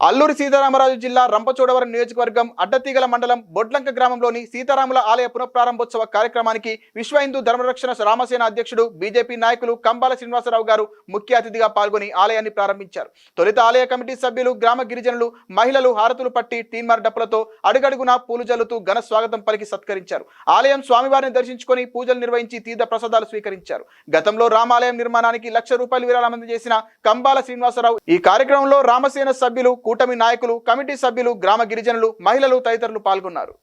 అల్లూరి సీతారామరాజు జిల్లా రంపచోడవరం నియోజకవర్గం అడ్డతీగల మండలం బొడ్లంక గ్రామంలోని సీతారాముల ఆలయ పునఃప్రారంభోత్సవ కార్యక్రమానికి విశ్వ హిందూ ధర్మరక్షణ రామసేన అధ్యక్షుడు బీజేపీ నాయకులు కంబాల శ్రీనివాసరావు గారు ముఖ్య అతిథిగా పాల్గొని ఆలయాన్ని ప్రారంభించారు. తొలుత ఆలయ కమిటీ సభ్యులు గ్రామ గిరిజనులు మహిళలు హారతులు పట్టి తీన్మార్ డప్పులతో అడుగడుగునా పూలు జల్లుతూ ఘన స్వాగతం పలికి సత్కరించారు. ఆలయం స్వామివారిని దర్శించుకొని పూజలు నిర్వహించి తీర్థ ప్రసాదాలు స్వీకరించారు. గతంలో రామాలయం నిర్మాణానికి లక్ష రూపాయలు విరాళం అందజేసిన కంబాల శ్రీనివాసరావు ఈ కార్యక్రమంలో రామసేన సభ్యులు కూటమి నాయకులు కమిటీ సభ్యులు గ్రామ గిరిజనులు మహిళలు తదితరులు పాల్గొన్నారు.